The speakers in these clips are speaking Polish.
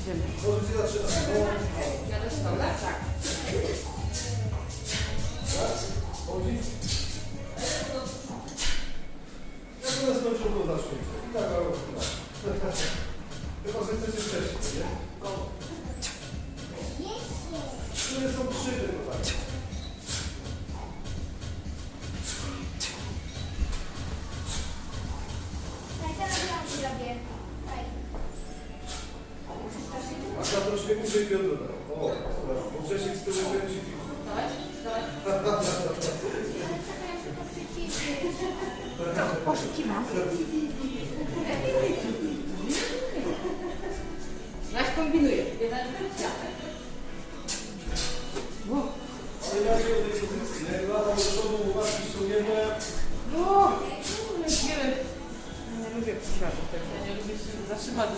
Idziemy. Ja też mam, tak? Troszkę niżej biodro. tak. O, bo Grzesiek z tyłu kręci. Poszukiwam. Zaś kombinuję. Się do tej pozycji, nie? Latam do przodu, łapki ściągnięte. O, nie wiem. Nie lubię przysiadów tego. Ja nie lubię się zatrzymać,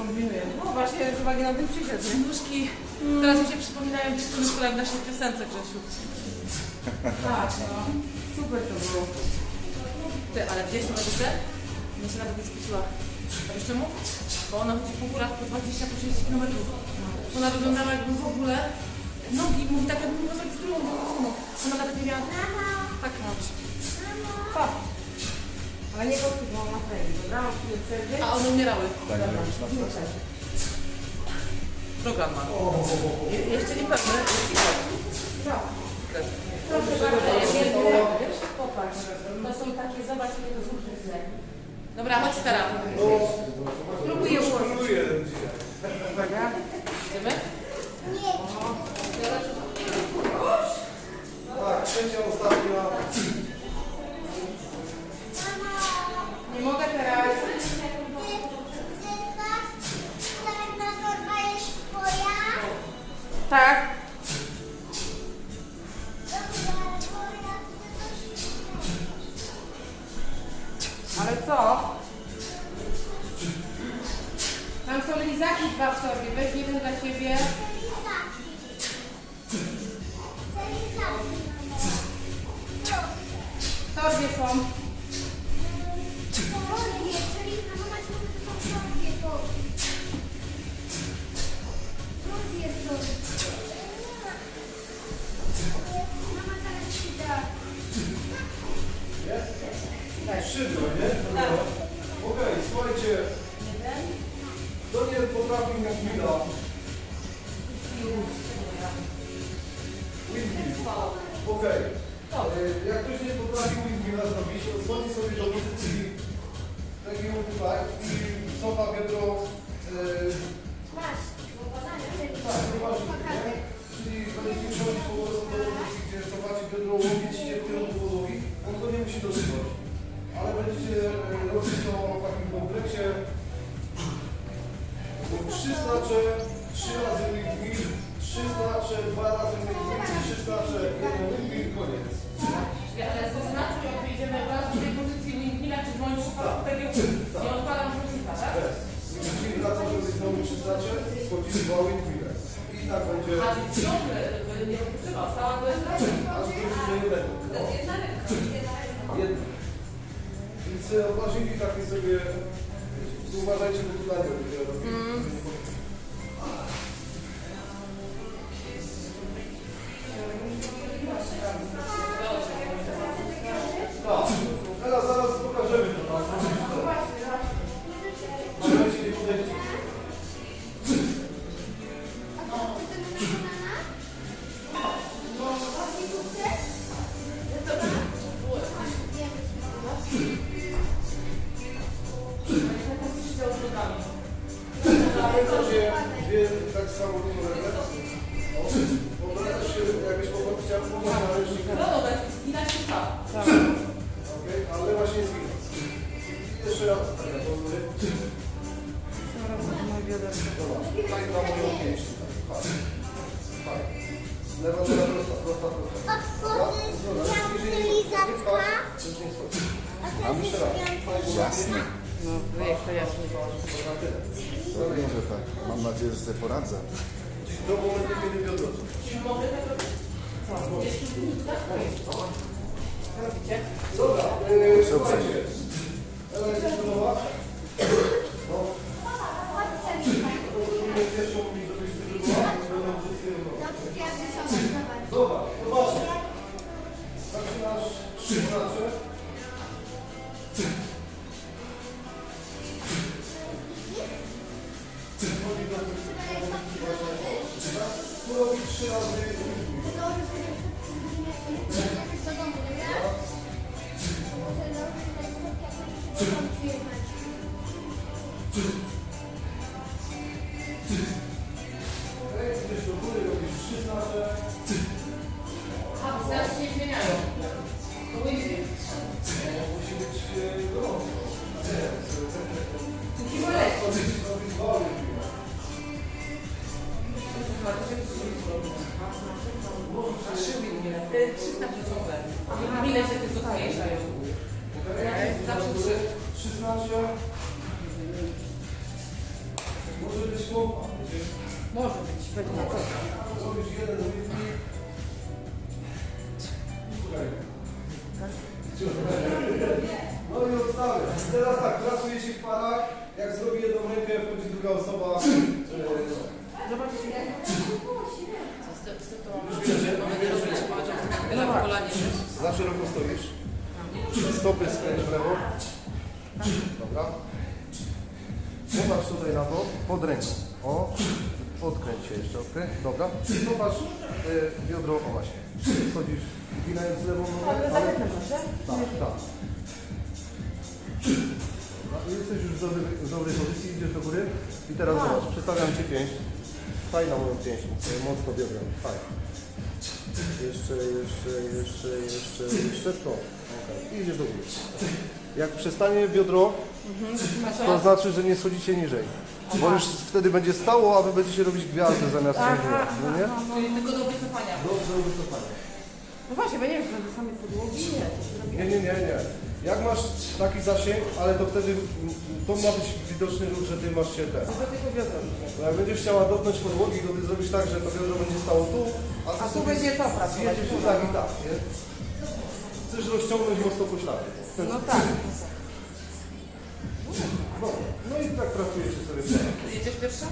kombinuję. No właśnie, z uwagi na ten przysiad, nie? Nóżki, teraz mi się przypominają dziewczyny, które w naszej piosence, Grzesiu. Tak, no. Super to było. Ty, ale gdzieś tą edycję? Mnie się nawet nie skusiła. A wiesz czemu? Bo ona chodzi po górach po 20, po 30 km. Ona wyglądała jakby w ogóle nogi, mówi tak jakby mogła zrobić drugą drugą. Ona nawet nie miała tak robić. Co? Ale nie podpływał na trening, dobra? Mam chwilę przerwy. A one umierały. Tak, nie na wstecz. Program ma. Je- jeszcze nie pewny. Co? Proszę bardzo, wiem, wiesz? Popatrz. To są takie, zobacz, jakie to są żyzne. Dobra, chodź stara. Próbuję ułożyć. Uwaga. Idziemy? Tak, trzecia, Ale co? Tam są lizaki dwa w sobie. Weź jeden dla ciebie. W torbie są. Potrafi jak chwila. Windmill. Okej. E, Jak ktoś nie potrafi windmilla zrobić, to schodzi sobie do pozycji takiego tutaj i cofa biodro e, tak, dwa windmille. I tak będzie, A więc ciągle nie odpoczywał, stała to jest. No. Jedno. Więc e, odważniki takie sobie, uważajcie, bo tu Jasne. No, wyjech to jasne. Pewnie, że tak. Mam nadzieję, że sobie poradzę. Do momentu, kiedy biodro. Dobra? Trzy Tu robi Trzy znacze. Może być pompa. Może być, będzie na pewno. Robisz jeden rytm. No i odstawię. Teraz tak, pracujecie w parach. Jak zrobi jedną rękę, wchodzi druga osoba. Ok? Dobra. Popatrz, y, biodro, o właśnie. Schodzisz, ginając lewą nogę. Ale Tak, tak. Dobra, i Jesteś już w dobrej, w dobrej pozycji, idziesz do góry. I teraz zobacz, przestawiam Ci pięść. Fajna moją pięść, y, mocno biodrem. Fajnie. Jeszcze, jeszcze, jeszcze, jeszcze, jeszcze to. Okay. I idziesz do góry. Jak przestanie biodro, to znaczy, że nie schodzicie niżej. Bo już wtedy będzie stało, a wy będziecie robić gwiazdę zamiast ciągła. No nie? Czyli tylko do wycofania. Dobrze wycofanie. No właśnie, bo nie wiem, że do samej podłogi nie. Nie, nie, nie, nie. Jak masz taki zasięg, ale to wtedy mm, to ma być widoczny ruch, że ty masz się ten. Do tego biodra. Bo jak będziesz chciała dotknąć podłogi, to ty zrobisz tak, że to biodro będzie stało tu, a, tu będzie to pracować. zjedziesz tak i tak, nie? Chcesz rozciągnąć mocno poślady. No tak. No, no i tak pracujecie sobie. Jedziesz pierwsza?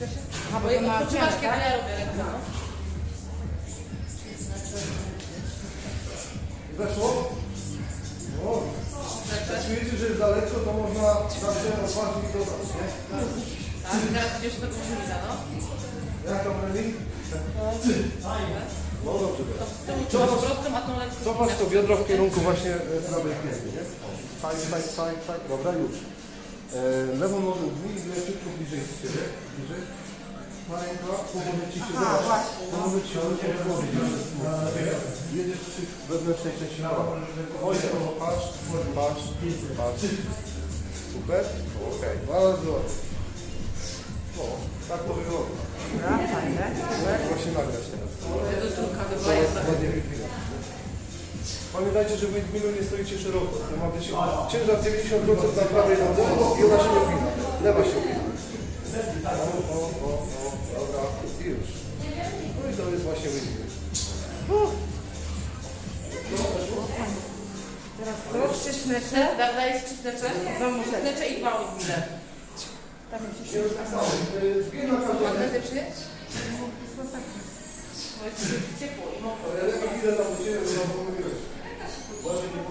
Pierwsza? A bo Bo to jak ma odpoczywasz, ciężko, kiedy tak? ja robię rękę, no. Weszło? No. Czujecie, że jest daleko, to można zawsze otwarcie i dodać, nie? Tak, teraz idziesz do górzymina, no. Jak tam Reni? No dobrze. To Zobacz to biodro w kierunku właśnie e, prawej pięty, nie? Tak, tak, tak, tak. Dobra, już. E, lewą nogę i leciutko bliżej z ciebie. Bliżej. Ma ręka, pomoże ci się Aha, zobacz. Pomoże ci się rozłożyć. Jedziesz przy wewnętrznej części ciała. Oj, to patrz, patrz, patrz. Super? Okej, bardzo ładnie. No, tak to wygląda. Dobra, fajne. Super. Właśnie nagrać teraz. do druga, do Pamiętajcie, że w Windmillu nie stoicie szeroko. To ma być ciężar 90% na prawej nodze i ona się opina. Lewa się opina. O, o, o, o, dobra, i już. No i to jest właśnie Windmill. Teraz to, trzy smycze. Da, dajesz trzy snecze? Dwa muszle. Snecze i dwa odbile. Tam jest Nie rozpisałem. Y, Zbieg na każdą Magnezy przynieść? Bo jest ciepło i mokro. Tam do Ciebie, bo tam pomyliłeś. Właśnie nie